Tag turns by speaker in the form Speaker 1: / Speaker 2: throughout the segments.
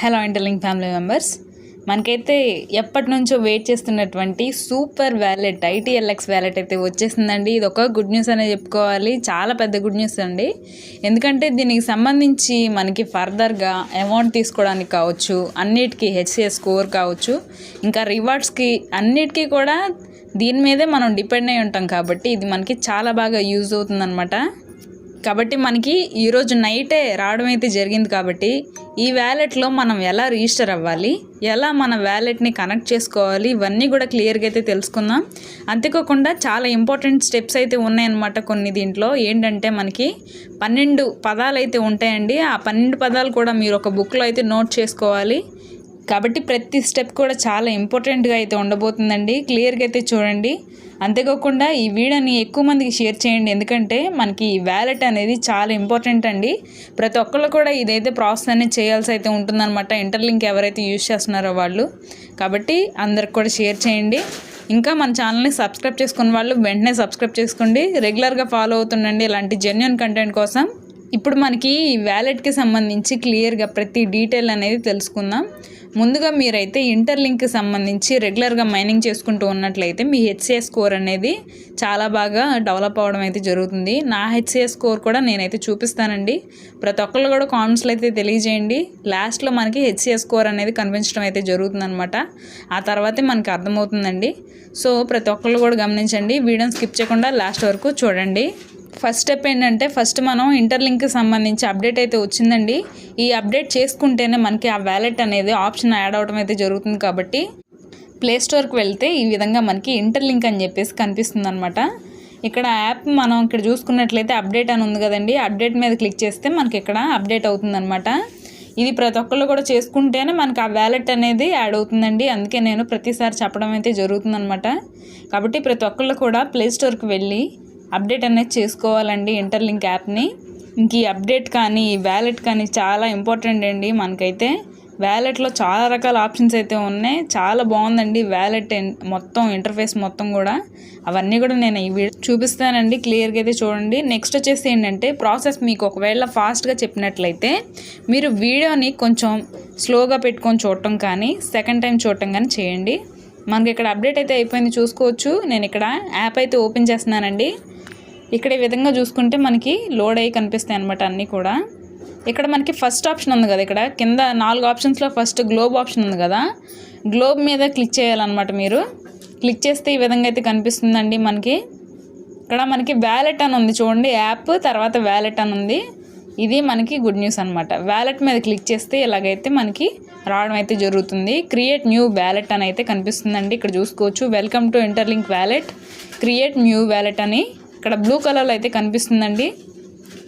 Speaker 1: Hello ఇంటర్లింగ్ family members మనకైతే ఎప్పటి నుంచో వెయిట్ చేస్తున్నటువంటి సూపర్ వ్యాలెట్ ఐటీఎల్ఎక్స్ వ్యాలెట్ అయితే వచ్చేసిందండి. ఇది ఒక గుడ్ న్యూస్ అనే చెప్పుకోవాలి. చాలా పెద్ద గుడ్ న్యూస్ అండి. ఎందుకంటే దీనికి సంబంధించి మనకి ఫర్దర్గా అమౌంట్ తీసుకోవడానికి కావచ్చు అన్నిటికీ హెచ్సిఎస్ స్కోర్ కావచ్చు ఇంకా రివార్డ్స్కి అన్నిటికీ కూడా దీని మీదే మనం డిపెండ్ అయి ఉంటాం కాబట్టి ఇది మనకి చాలా బాగా యూజ్ అవుతుందన్నమాట. కాబట్టి మనకి ఈరోజు నైటే రావడం అయితే జరిగింది కాబట్టి ఈ వ్యాలెట్లో మనం ఎలా రిజిస్టర్ అవ్వాలి? ఎలా మన వ్యాలెట్ని కనెక్ట్ చేసుకోవాలి? ఇవన్నీ కూడా క్లియర్గా అయితే తెలుసుకుందాం. అంతేకాకుండా చాలా ఇంపార్టెంట్ స్టెప్స్ అయితే ఉన్నాయన్నమాట కొన్ని దీంట్లో. ఏంటంటే మనకి పన్నెండు పదాలు అయితే ఉంటాయండి. ఆ పన్నెండు పదాలు కూడా మీరు ఒక బుక్లో అయితే నోట్ చేసుకోవాలి. కాబట్టి ప్రతి స్టెప్ కూడా చాలా ఇంపార్టెంట్గా అయితే ఉండబోతుందండి. క్లియర్గా అయితే చూడండి. అంతేకాకుండా ఈ వీడియోని ఎక్కువ మందికి షేర్ చేయండి. ఎందుకంటే మనకి ఈ వ్యాలెట్ అనేది చాలా ఇంపార్టెంట్ అండి. ప్రతి ఒక్కళ్ళు కూడా ఇదైతే ప్రాసెస్ అనేది చేయాల్సి అయితే ఉంటుందన్నమాట. ఇంటర్లింక్ ఎవరైతే యూజ్ చేస్తున్నారో వాళ్ళు. కాబట్టి అందరికి కూడా షేర్ చేయండి. ఇంకా మన ఛానల్ని సబ్స్క్రైబ్ చేసుకున్న వాళ్ళు వెంటనే సబ్స్క్రైబ్ చేసుకోండి. రెగ్యులర్గా ఫాలో అవుతుండండి. ఇలాంటి జెన్యున్ కంటెంట్ కోసం ఇప్పుడు మనకి ఈ వ్యాలెట్కి సంబంధించి క్లియర్గా ప్రతి డీటెయిల్ అనేది తెలుసుకుందాం. ముందుగా మీరైతే ఇంటర్లింక్కి సంబంధించి రెగ్యులర్గా మైనింగ్ చేసుకుంటూ ఉన్నట్లయితే మీ హెచ్సిఎస్ స్కోర్ అనేది చాలా బాగా డెవలప్ అవ్వడం అయితే జరుగుతుంది. నా హెచ్సిఎస్ స్కోర్ కూడా నేనైతే చూపిస్తానండి. ప్రతి ఒక్కళ్ళు కూడా కామెంట్స్లో అయితే తెలియజేయండి. లాస్ట్లో మనకి హెచ్సిఎస్ స్కోర్ అనేది కనిపించడం అయితే జరుగుతుందనమాట ఆ తర్వాతే మనకి అర్థమవుతుందండి. సో ప్రతి ఒక్కళ్ళు కూడా గమనించండి. వీడియోని స్కిప్ చేయకుండా లాస్ట్ వరకు చూడండి. ఫస్ట్ స్టెప్ ఏంటంటే ఫస్ట్ మనం ఇంటర్లింక్కి సంబంధించి అప్డేట్ అయితే వచ్చిందండి. ఈ అప్డేట్ చేసుకుంటేనే మనకి ఆ వ్యాలెట్ అనేది ఆప్షన్ యాడ్ అవడం అయితే జరుగుతుంది కాబట్టి ప్లే స్టోర్కి వెళ్తే ఈ విధంగా మనకి ఇంటర్లింక్ అని చెప్పేసి కనిపిస్తుంది అనమాట ఇక్కడ యాప్ మనం ఇక్కడ చూసుకున్నట్లయితే అప్డేట్ అని ఉంది కదండి. అప్డేట్ మీద క్లిక్ చేస్తే మనకి ఇక్కడ అప్డేట్ అవుతుందన్నమాట. ఇది ప్రతి ఒక్కళ్ళు కూడా చేసుకుంటేనే మనకి ఆ వ్యాలెట్ అనేది యాడ్ అవుతుందండి. అందుకే నేను ప్రతిసారి చెప్పడం అయితే జరుగుతుందనమాట కాబట్టి ప్రతి ఒక్కళ్ళు కూడా ప్లే స్టోర్కి వెళ్ళి అప్డేట్ అనేది చేసుకోవాలండి ఇంటర్లింక్ యాప్ని. ఇంక ఈ అప్డేట్ కానీ ఈ వ్యాలెట్ కానీ చాలా ఇంపార్టెంట్ అండి మనకైతే. వ్యాలెట్లో చాలా రకాల ఆప్షన్స్ అయితే ఉన్నాయి. చాలా బాగుందండి వ్యాలెట్ మొత్తం ఇంటర్ఫేస్ మొత్తం కూడా. అవన్నీ కూడా నేను ఇవి చూపిస్తానండి క్లియర్గా అయితే చూడండి. నెక్స్ట్ వచ్చేసి ఏంటంటే ప్రాసెస్ మీకు ఒకవేళ ఫాస్ట్గా చెప్పినట్లయితే మీరు వీడియోని కొంచెం స్లోగా పెట్టుకొని చూడటం కానీ సెకండ్ టైం చూడటం కానీ చేయండి. మనకి ఇక్కడ అప్డేట్ అయితే అయిపోయింది చూసుకోవచ్చు. నేను ఇక్కడ యాప్ అయితే ఓపెన్ చేస్తున్నానండి. ఇక్కడ ఈ విధంగా చూసుకుంటే మనకి లోడ్ అయ్యి కనిపిస్తాయి అనమాట అన్నీ కూడా. ఇక్కడ మనకి ఫస్ట్ ఆప్షన్ ఉంది కదా ఇక్కడ. కింద నాలుగు ఆప్షన్స్లో ఫస్ట్ గ్లోబ్ ఆప్షన్ ఉంది కదా. గ్లోబ్ మీద క్లిక్ చేయాలన్నమాట మీరు. క్లిక్ చేస్తే ఈ విధంగా అయితే కనిపిస్తుందండి మనకి. ఇక్కడ మనకి వ్యాలెట్ అని ఉంది చూడండి యాప్ తర్వాత వ్యాలెట్ అని ఉంది. ఇది మనకి గుడ్ న్యూస్ అనమాట వ్యాలెట్ మీద క్లిక్ చేస్తే ఇలాగైతే మనకి రావడం అయితే జరుగుతుంది. క్రియేట్ న్యూ వ్యాలెట్ అని అయితే కనిపిస్తుందండి. ఇక్కడ చూసుకోవచ్చు. Welcome to Interlink wallet create new wallet అని ఇక్కడ బ్లూ కలర్లో అయితే కనిపిస్తుందండి.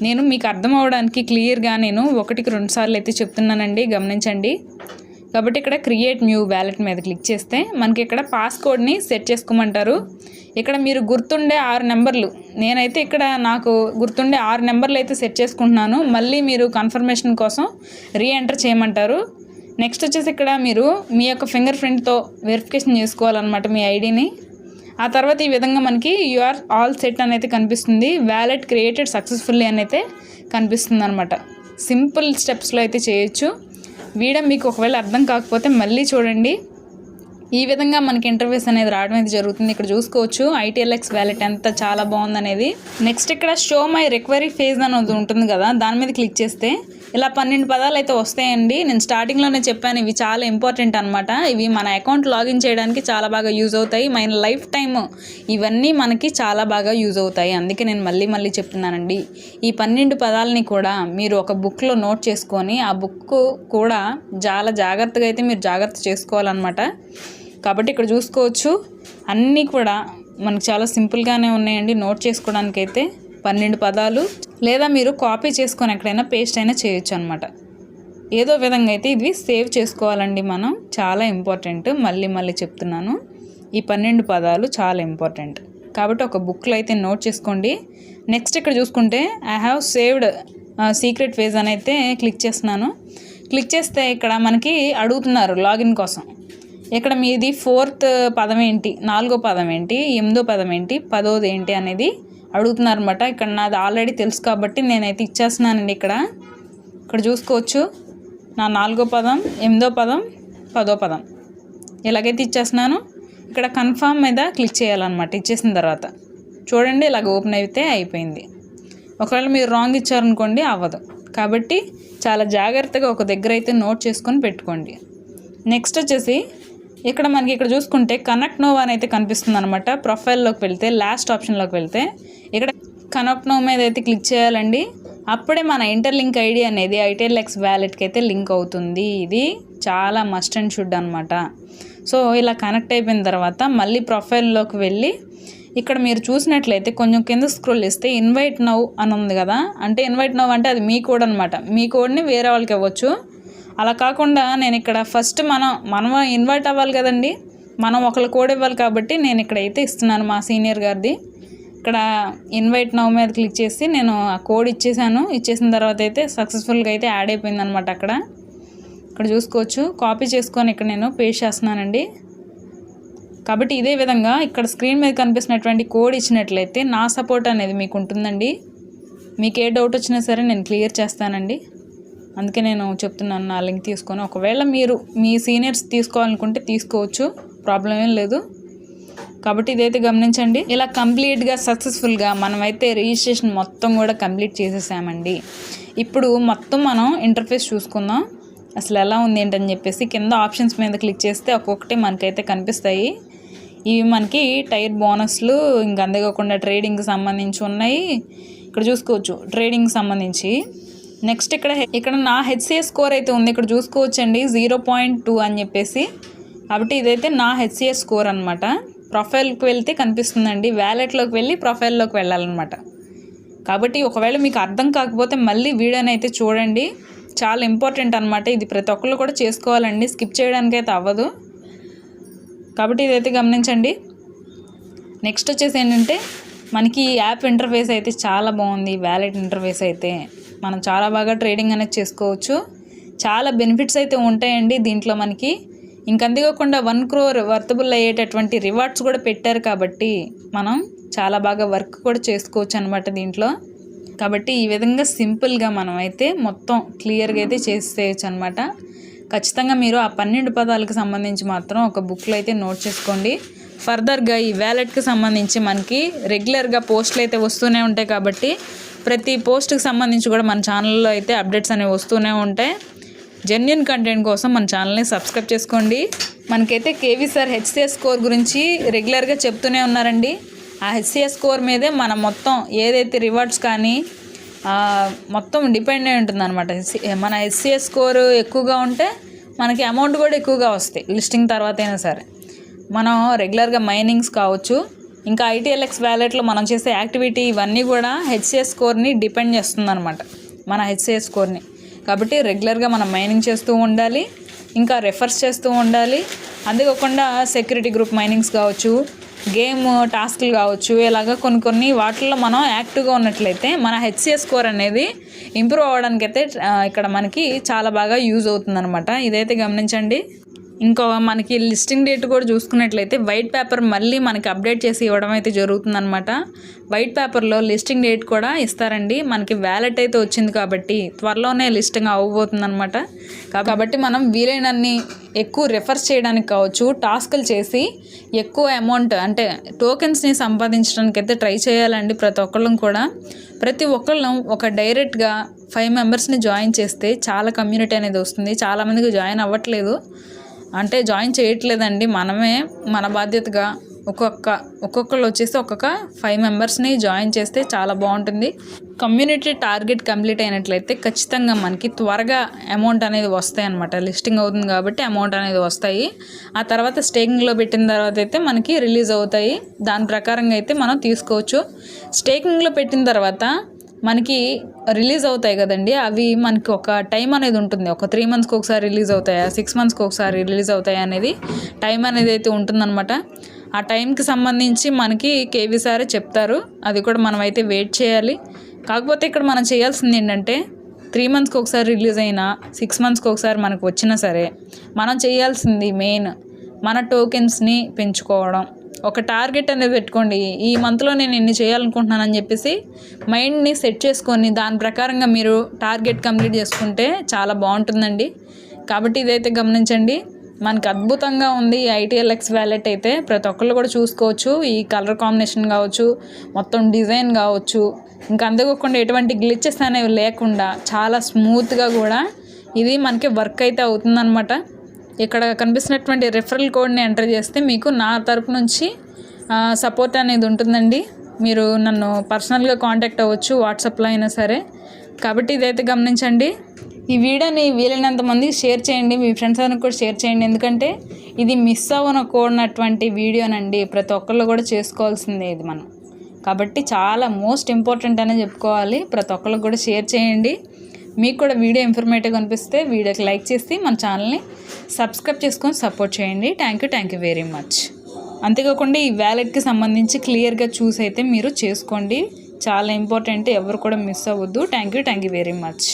Speaker 1: నేను మీకు అర్థం అవడానికి క్లియర్గా నేను ఒకటికి రెండు సార్లు అయితే చెప్తున్నానండి గమనించండి. కాబట్టి ఇక్కడ క్రియేట్ న్యూ వ్యాలెట్ మీద క్లిక్ చేస్తే మనకి ఇక్కడ పాస్కోడ్ని సెట్ చేసుకోమంటారు. ఇక్కడ మీరు గుర్తుండే ఆరు నెంబర్లు. నేనైతే ఇక్కడ నాకు గుర్తుండే ఆరు నెంబర్లు అయితే సెట్ చేసుకుంటున్నాను. మళ్ళీ మీరు కన్ఫర్మేషన్ కోసం రీఎంటర్ చేయమంటారు. నెక్స్ట్ వచ్చేసి ఇక్కడ మీరు మీ యొక్క ఫింగర్ ప్రింట్తో వెరిఫికేషన్ చేసుకోవాలన్నమాట మీ ఐడిని ఆ తర్వాత ఈ విధంగా మనకి యూఆర్ ఆల్ సెట్ అని అయితే కనిపిస్తుంది. వ్యాలెట్ క్రియేటెడ్ సక్సెస్ఫుల్లీ అని అయితే కనిపిస్తుంది అనమాట సింపుల్ స్టెప్స్లో అయితే చేయొచ్చు. వీడియో మీకు ఒకవేళ అర్థం కాకపోతే మళ్ళీ చూడండి. ఈ విధంగా మనకి ఇంటర్వ్యూస్ అనేది రావడం అయితే జరుగుతుంది. ఇక్కడ చూసుకోవచ్చు. ఐటీఎల్ఎక్స్ వ్యాలెట్ ఎంత చాలా బాగుందనేది. నెక్స్ట్ ఇక్కడ షో మై రిక్వైరీ ఫేజ్ అనేది ఉంటుంది కదా దాని మీద క్లిక్ చేస్తే ఇలా పన్నెండు పదాలు అయితే వస్తాయండి. నేను స్టార్టింగ్లోనే చెప్పాను ఇవి చాలా ఇంపార్టెంట్ అనమాట ఇవి మన అకౌంట్ లాగిన్ చేయడానికి చాలా బాగా యూజ్ అవుతాయి. మన లైఫ్ టైమ్ ఇవన్నీ మనకి చాలా బాగా యూజ్ అవుతాయి. అందుకే నేను మళ్ళీ మళ్ళీ చెప్తున్నానండి. ఈ పన్నెండు పదాలని కూడా మీరు ఒక బుక్లో నోట్ చేసుకొని ఆ బుక్ కూడా చాలా జాగ్రత్తగా అయితే మీరు జాగ్రత్త చేసుకోవాలన్నమాట. కాబట్టి ఇక్కడ చూసుకోవచ్చు. అన్నీ కూడా మనకు చాలా సింపుల్గానే ఉన్నాయండి. నోట్ చేసుకోవడానికైతే పన్నెండు పదాలు. లేదా మీరు కాపీ చేసుకొని ఎక్కడైనా పేస్ట్ అయినా చేయొచ్చు అనమాట ఏదో విధంగా అయితే ఇది సేవ్ చేసుకోవాలండి మనం. చాలా ఇంపార్టెంట్. మళ్ళీ మళ్ళీ చెప్తున్నాను. ఈ పన్నెండు పదాలు చాలా ఇంపార్టెంట్. కాబట్టి ఒక బుక్లో అయితే నోట్ చేసుకోండి. నెక్స్ట్ ఇక్కడ చూసుకుంటే I have saved secret phrase అని అయితే క్లిక్ చేస్తున్నాను. క్లిక్ చేస్తే ఇక్కడ మనకి అడుగుతున్నారు లాగిన్ కోసం. ఇక్కడ మీది ఫోర్త్ పదం ఏంటి? నాలుగో పదం ఏంటి? ఎనిమిదో పదం ఏంటి? పదోది ఏంటి అనేది అడుగుతున్నారనమాట ఇక్కడ నాది ఆల్రెడీ తెలుసు కాబట్టి నేనైతే ఇచ్చేస్తున్నానండి ఇక్కడ. ఇక్కడ చూసుకోవచ్చు. నా నాలుగో పదం ఎనిమిదో పదం పదో పదం. ఎలాగైతే ఇచ్చేస్తున్నాను ఇక్కడ కన్ఫామ్ మీద క్లిక్ చేయాలన్నమాట ఇచ్చేసిన తర్వాత. చూడండి ఇలాగ ఓపెన్ అయితే అయిపోయింది. ఒకవేళ మీరు రాంగ్ ఇచ్చారనుకోండి అవ్వదు. కాబట్టి చాలా జాగ్రత్తగా ఒక దగ్గర అయితే నోట్ చేసుకొని పెట్టుకోండి. నెక్స్ట్ వచ్చేసి ఇక్కడ మనకి ఇక్కడ చూసుకుంటే కనెక్ట్ నోవా అని అయితే కనిపిస్తుంది అనమాట ప్రొఫైల్లోకి వెళ్తే లాస్ట్ ఆప్షన్లోకి వెళ్తే. ఇక్కడ కనెక్ట్ నో మీద అయితే క్లిక్ చేయాలండి. అప్పుడే మన ఇంటర్లింక్ ఐడి అనేది ఐటెల్ఎక్స్ వ్యాలెట్కి అయితే లింక్ అవుతుంది. ఇది చాలా మస్ట్ అండ్ షుడ్ అనమాట సో ఇలా కనెక్ట్ అయిపోయిన తర్వాత మళ్ళీ ప్రొఫైల్లోకి వెళ్ళి ఇక్కడ మీరు చూసినట్లయితే కొంచెం కింద స్క్రోల్ ఇస్తే ఇన్వైట్ నవ్ అని ఉంది కదా. అంటే ఇన్వైట్ నవ్ అంటే అది మీ కోడ్ అనమాట మీ కోడ్ని వేరే వాళ్ళకి ఇవ్వచ్చు. అలా కాకుండా నేను ఇక్కడ ఫస్ట్ మనం మనం ఇన్వైట్ అవ్వాలి కదండి. మనం ఒకళ్ళు కోడ్ ఇవ్వాలి కాబట్టి నేను ఇక్కడ అయితే ఇస్తున్నాను మా సీనియర్ గారిది. ఇక్కడ ఇన్వైట్ నవ్ మీద క్లిక్ చేసి నేను ఆ కోడ్ ఇచ్చేసాను. ఇచ్చేసిన తర్వాత అయితే సక్సెస్ఫుల్గా అయితే యాడ్ అయిపోయింది అనమాట అక్కడ. ఇక్కడ చూసుకోవచ్చు. కాపీ చేసుకొని ఇక్కడ నేను పేస్ట్ చేస్తున్నానండి. కాబట్టి ఇదే విధంగా ఇక్కడ స్క్రీన్ మీద కనిపిస్తున్నటువంటి కోడ్ ఇచ్చినట్లయితే నా సపోర్ట్ అనేది మీకు ఉంటుందండి. మీకు ఏ డౌట్ వచ్చినా సరే నేను క్లియర్ చేస్తానండి. అందుకే నేను చెప్తున్నాను నా లింక్ తీసుకొని. ఒకవేళ మీరు మీ సీనియర్స్ తీసుకోవాలనుకుంటే తీసుకోవచ్చు ప్రాబ్లం ఏం లేదు. కాబట్టి ఇదైతే గమనించండి. ఇలా కంప్లీట్గా సక్సెస్ఫుల్గా మనమైతే రిజిస్ట్రేషన్ మొత్తం కూడా కంప్లీట్ చేసేసామండి. ఇప్పుడు మొత్తం మనం ఇంటర్ఫేస్ చూసుకుందాం. అసలు ఎలా ఉంది ఏంటని చెప్పేసి కింద ఆప్షన్స్ మీద క్లిక్ చేస్తే ఒక్కొక్కటి మనకైతే కనిపిస్తాయి. ఇవి మనకి టైర్ బోనస్లు ఇంక అందకోకుండా ట్రేడింగ్కి సంబంధించి ఉన్నాయి. ఇక్కడ చూసుకోవచ్చు ట్రేడింగ్కి సంబంధించి. నెక్స్ట్ ఇక్కడ ఇక్కడ నా హెచ్సిఏ స్కోర్ అయితే ఉంది. ఇక్కడ చూసుకోవచ్చండి. జీరో పాయింట్ టూ అని చెప్పేసి. కాబట్టి ఇదైతే నా హెచ్సిఏ స్కోర్ అనమాట ప్రొఫైల్కి వెళ్తే కనిపిస్తుందండి. వ్యాలెట్లోకి వెళ్ళి ప్రొఫైల్లోకి వెళ్ళాలన్నమాట. కాబట్టి ఒకవేళ మీకు అర్థం కాకపోతే మళ్ళీ వీడియోని అయితే చూడండి. చాలా ఇంపార్టెంట్ అనమాట ఇది ప్రతి ఒక్కళ్ళు కూడా చేసుకోవాలండి. స్కిప్ చేయడానికి అయితే అవ్వదు. కాబట్టి ఇదైతే గమనించండి. నెక్స్ట్ వచ్చేసి ఏంటంటే మనకి ఈ యాప్ ఇంటర్ఫేస్ అయితే చాలా బాగుంది. వ్యాలెట్ ఇంటర్ఫేస్ అయితే. మనం చాలా బాగా ట్రేడింగ్ అనేది చేసుకోవచ్చు. చాలా బెనిఫిట్స్ అయితే ఉంటాయండి దీంట్లో మనకి. ఇంకంతేకాకుండా వన్ క్రోర్ వర్తబుల్ అయ్యేటటువంటి రివార్డ్స్ కూడా పెట్టారు కాబట్టి మనం చాలా బాగా వర్క్ కూడా చేసుకోవచ్చు అనమాట దీంట్లో. కాబట్టి ఈ విధంగా సింపుల్గా మనం అయితే మొత్తం క్లియర్గా అయితే చేసేయచ్చు అనమాట ఖచ్చితంగా మీరు ఆ పన్నెండు పదాలకు సంబంధించి మాత్రం ఒక బుక్లో అయితే నోట్ చేసుకోండి. ఫర్దర్గా ఈ వ్యాలెట్కి సంబంధించి మనకి రెగ్యులర్గా పోస్టులు అయితే వస్తూనే ఉంటాయి కాబట్టి ప్రతి పోస్ట్కి సంబంధించి కూడా మన ఛానల్లో అయితే అప్డేట్స్ అనేవి వస్తూనే ఉంటాయి. జెన్యున్ కంటెంట్ కోసం మన ఛానల్ని సబ్స్క్రైబ్ చేసుకోండి. మనకైతే కేవీ సార్ హెచ్సిఎస్ స్కోర్ గురించి రెగ్యులర్గా చెప్తూనే ఉన్నారండి. ఆ హెచ్సిఎస్ స్కోర్ మీదే మనం మొత్తం ఏదైతే రివార్డ్స్ కానీ మొత్తం డిపెండ్ అయి ఉంటుంది అనమాట మన హెచ్సిఎస్ స్కోర్ ఎక్కువగా ఉంటే మనకి అమౌంట్ కూడా ఎక్కువగా వస్తాయి లిస్టింగ్ తర్వాత అయినా సరే. మనం రెగ్యులర్గా మైనింగ్స్ కావచ్చు ఇంకా ఐటీఎల్ఎక్స్ వ్యాలెట్లో మనం చేసే యాక్టివిటీ ఇవన్నీ కూడా హెచ్సిఎస్ స్కోర్ని డిపెండ్ చేస్తుంది అనమాట మన హెచ్సిఎస్ స్కోర్ని. కాబట్టి రెగ్యులర్గా మనం మైనింగ్ చేస్తూ ఉండాలి ఇంకా రెఫర్స్ చేస్తూ ఉండాలి. అంతేకాకుండా సెక్యూరిటీ గ్రూప్ మైనింగ్స్ కావచ్చు గేమ్ టాస్క్లు కావచ్చు ఇలాగ కొన్ని కొన్ని వాటిల్లో మనం యాక్టివ్గా ఉన్నట్లయితే మన హెచ్సిఎస్ స్కోర్ అనేది ఇంప్రూవ్ అవ్వడానికైతే ఇక్కడ మనకి చాలా బాగా యూజ్ అవుతుందన్నమాట. ఇదైతే గమనించండి. ఇంకో మనకి లిస్టింగ్ డేట్ కూడా చూసుకున్నట్లయితే వైట్ పేపర్ మళ్ళీ మనకి అప్డేట్ చేసి ఇవ్వడం అయితే జరుగుతుందన్నమాట. వైట్ పేపర్లో లిస్టింగ్ డేట్ కూడా ఇస్తారండి. మనకి వ్యాలెట్ అయితే వచ్చింది కాబట్టి త్వరలోనే లిస్టింగ్ అవ్వబోతుందన్నమాట. కాబట్టి మనం వీలైనన్ని ఎక్కువ రిఫర్స్ చేయడానికి కావచ్చు టాస్కులు చేసి ఎక్కువ అమౌంట్ అంటే టోకెన్స్ని సంపాదించడానికి అయితే ట్రై చేయాలండి ప్రతి ఒక్కళ్ళం కూడా. ప్రతి ఒక్కళ్ళం ఒక డైరెక్ట్గా ఫైవ్ మెంబర్స్ని జాయిన్ చేస్తే చాలా కమ్యూనిటీ అనేది వస్తుంది. చాలామందికి జాయిన్ అవ్వట్లేదు. అంటే జాయిన్ చేయట్లేదండి. మనమే మన బాధ్యతగా ఒక్కొక్క ఒక్కొక్కళ్ళు వచ్చేసి ఒక్కొక్క ఫైవ్ మెంబర్స్ని జాయిన్ చేస్తే చాలా బాగుంటుంది. కమ్యూనిటీ టార్గెట్ కంప్లీట్ అయినట్లయితే ఖచ్చితంగా మనకి త్వరగా అమౌంట్ అనేది వస్తాయి అనమాట లిస్టింగ్ అవుతుంది కాబట్టి అమౌంట్ అనేది వస్తాయి. ఆ తర్వాత స్టేకింగ్లో పెట్టిన తర్వాత అయితే మనకి రిలీజ్ అవుతాయి. దాని ప్రకారంగా అయితే మనం తీసుకోవచ్చు. స్టేకింగ్లో పెట్టిన తర్వాత మనకి రిలీజ్ అవుతాయి కదండి అవి మనకి ఒక టైం అనేది ఉంటుంది. ఒక త్రీ మంత్స్కి ఒకసారి రిలీజ్ అవుతాయా సిక్స్ మంత్స్కి ఒకసారి రిలీజ్ అవుతాయా అనేది టైం అనేది అయితే ఉంటుందన్నమాట. ఆ టైంకి సంబంధించి మనకి కేవీ సారే చెప్తారు. అది కూడా మనం అయితే వెయిట్ చేయాలి. కాకపోతే ఇక్కడ మనం చేయాల్సింది ఏంటంటే త్రీ మంత్స్కి ఒకసారి రిలీజ్ అయినా సిక్స్ మంత్స్కి ఒకసారి మనకు వచ్చినా సరే మనం చేయాల్సింది మెయిన్ మన టోకెన్స్ని పెంచుకోవడం. ఒక టార్గెట్ అనేది పెట్టుకోండి. ఈ మంత్లో నేను ఇన్ని చేయాలనుకుంటున్నానని చెప్పేసి మైండ్ని సెట్ చేసుకొని దాని ప్రకారంగా మీరు టార్గెట్ కంప్లీట్ చేసుకుంటే చాలా బాగుంటుందండి. కాబట్టి ఇదైతే గమనించండి. మనకు అద్భుతంగా ఉంది ఐటీఎల్ఎక్స్ వ్యాలెట్ అయితే. ప్రతి ఒక్కళ్ళు కూడా చూసుకోవచ్చు. ఈ కలర్ కాంబినేషన్ కావచ్చు మొత్తం డిజైన్ కావచ్చు. ఇంకా అందుకోకుండా ఎటువంటి గ్లిచెస్ అనేవి లేకుండా చాలా స్మూత్గా కూడా ఇది మనకి వర్క్ అయితే అవుతుందన్నమాట. ఇక్కడ కనిపిస్తున్నటువంటి రెఫరల్ కోడ్ని ఎంటర్ చేస్తే మీకు నా తరపు నుంచి సపోర్ట్ అనేది ఉంటుందండి. మీరు నన్ను పర్సనల్గా కాంటాక్ట్ అవ్వచ్చు వాట్సాప్లో అయినా సరే. కాబట్టి ఇదైతే గమనించండి. ఈ వీడియోని వీలైనంత మంది షేర్ చేయండి మీ ఫ్రెండ్స్ అందరికి కూడా షేర్ చేయండి. ఎందుకంటే ఇది మిస్ అవ్వనకూడనటువంటి వీడియోనండి. ప్రతి ఒక్కళ్ళు కూడా చేసుకోవాల్సిందే ఇది మనం. కాబట్టి చాలా మోస్ట్ ఇంపార్టెంట్ అనే చెప్పుకోవాలి. ప్రతి ఒక్కరికి కూడా షేర్ చేయండి. మీకు కూడా వీడియో ఇన్ఫర్మేటివ్ అనిపిస్తే వీడియోకి లైక్ చేసి మన ఛానల్ని సబ్స్క్రైబ్ చేసుకొని సపోర్ట్ చేయండి. Thank you thank you very much అంతేకాకుండా ఈ వ్యాలెట్కి సంబంధించి క్లియర్గా చూసి అయితే మీరు చేసుకోండి. చాలా ఇంపార్టెంట్ ఎవరు కూడా మిస్ అవ్వద్దు. Thank you thank you very much